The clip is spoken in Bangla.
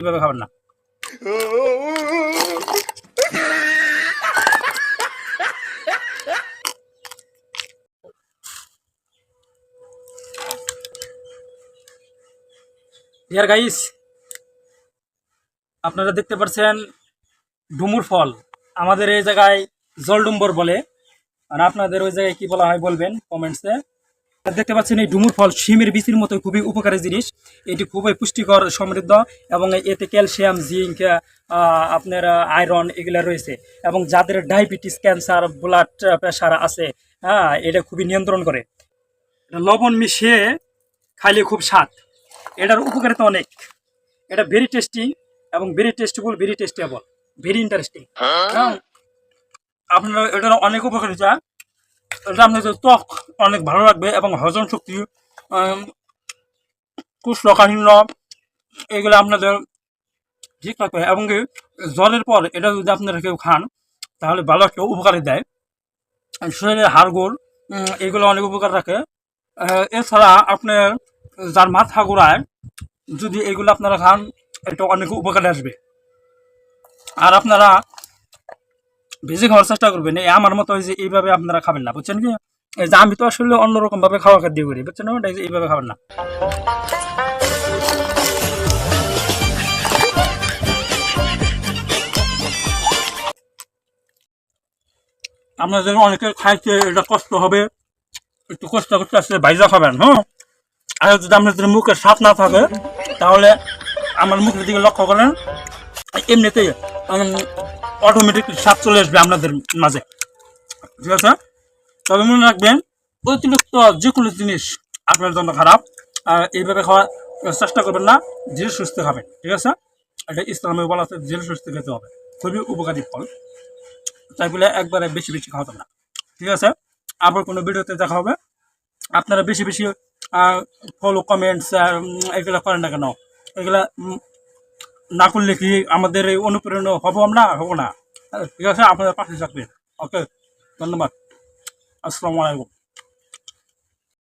এইভাবে খাবেন না। ডিয়ার গাইস আপনারা দেখতে পাচ্ছেন ডুমুর ফল। আমাদের এই জায়গায় জলডুম্বর বলে। আর আপনাদের ওই জায়গায় কি বলা হয় বলবেন কমেন্টসে? দেখতে পাচ্ছেন এই ডুমুর ফল শিমের বিচির মতো খুবই উপকারী জিনিস। এটি খুবই পুষ্টিকর সমৃদ্ধ এবং এতে ক্যালসিয়াম জিঙ্ক আপনার আয়রন এগুলো রয়েছে। এবং যাদের ডায়াবেটিস ক্যান্সার ব্লাড প্রেশার আছে হ্যাঁ এটা খুবই নিয়ন্ত্রণ করে। লবণ মিশিয়ে খাইলে খুব স্বাদ। এটার উপকারিতা অনেক। এটা ভেরি টেস্টি এবং very tastable very tastable very interesting আপনার এটার অনেক উপকারিতা। এটা আপনাদের ত্বক অনেক ভালো লাগবে এবং হজম শক্তি কুষ্ঠকাঠিন্য এগুলো আপনাদের ঠিক থাকবে। এবং কি জ্বরের পর এটা যদি আপনারা কেউ খান, তাহলে ভালো একটা উপকারী দেয়। শরীরের হাড়গোড় এগুলো অনেক উপকার রাখে। এছাড়া আপনার যার মাথা ঘোরায়, যদি এগুলো আপনারা খান, এটা অনেক উপকারে আসবে। আর আপনারা ভেজে খাওয়ার চেষ্টা করবেন। এই আমার মতো যে এইভাবে আপনারা খাবেন না, বুঝছেন কি? যে আমি তো আসলে অন্যরকম ভাবে খাওয়া খাদ্য করি, বুঝছেন এইভাবে খাবেন না। আপনাদের অনেকে খাইতে এটা কষ্ট হবে, একটু কষ্ট করতে আসলে বাইজা খাবেন হ্যাঁ? আর যদি আপনাদের মুখের স্বাদ না থাকে, তাহলে আমার মুখের দিকে লক্ষ্য করেন, এমনিতেই অটোমেটিক স্বাদ চলে আসবে আপনাদের মাঝে। ঠিক আছে? তবে মনে রাখবেন, অতিরিক্ত যে কোনো জিনিস আপনার জন্য খারাপ, আর এইভাবে খাওয়ার চেষ্টা করবেন না ধীরে সুস্থ খাবেন ঠিক আছে? এটা ইসলামে বলা আছে ধীরে সুস্থ খেতে হবে। খুবই উপকারী ফল। তাই বলে একবারে বেশি বেশি খাওয়াতাম না। ঠিক আছে? আবার কোনো ভিডিওতে দেখা হবে। আপনারা বেশি বেশি ফলো কমেন্টস এগুলো করেন না কেন? এগুলা না করলে কি আমাদের এই অনুপ্রেরণা হব আমরা? হব না। ঠিক আছে, আপনাদের পাশে থাকবেন। ওকে, ধন্যবাদ। আসসালামু আলাইকুম।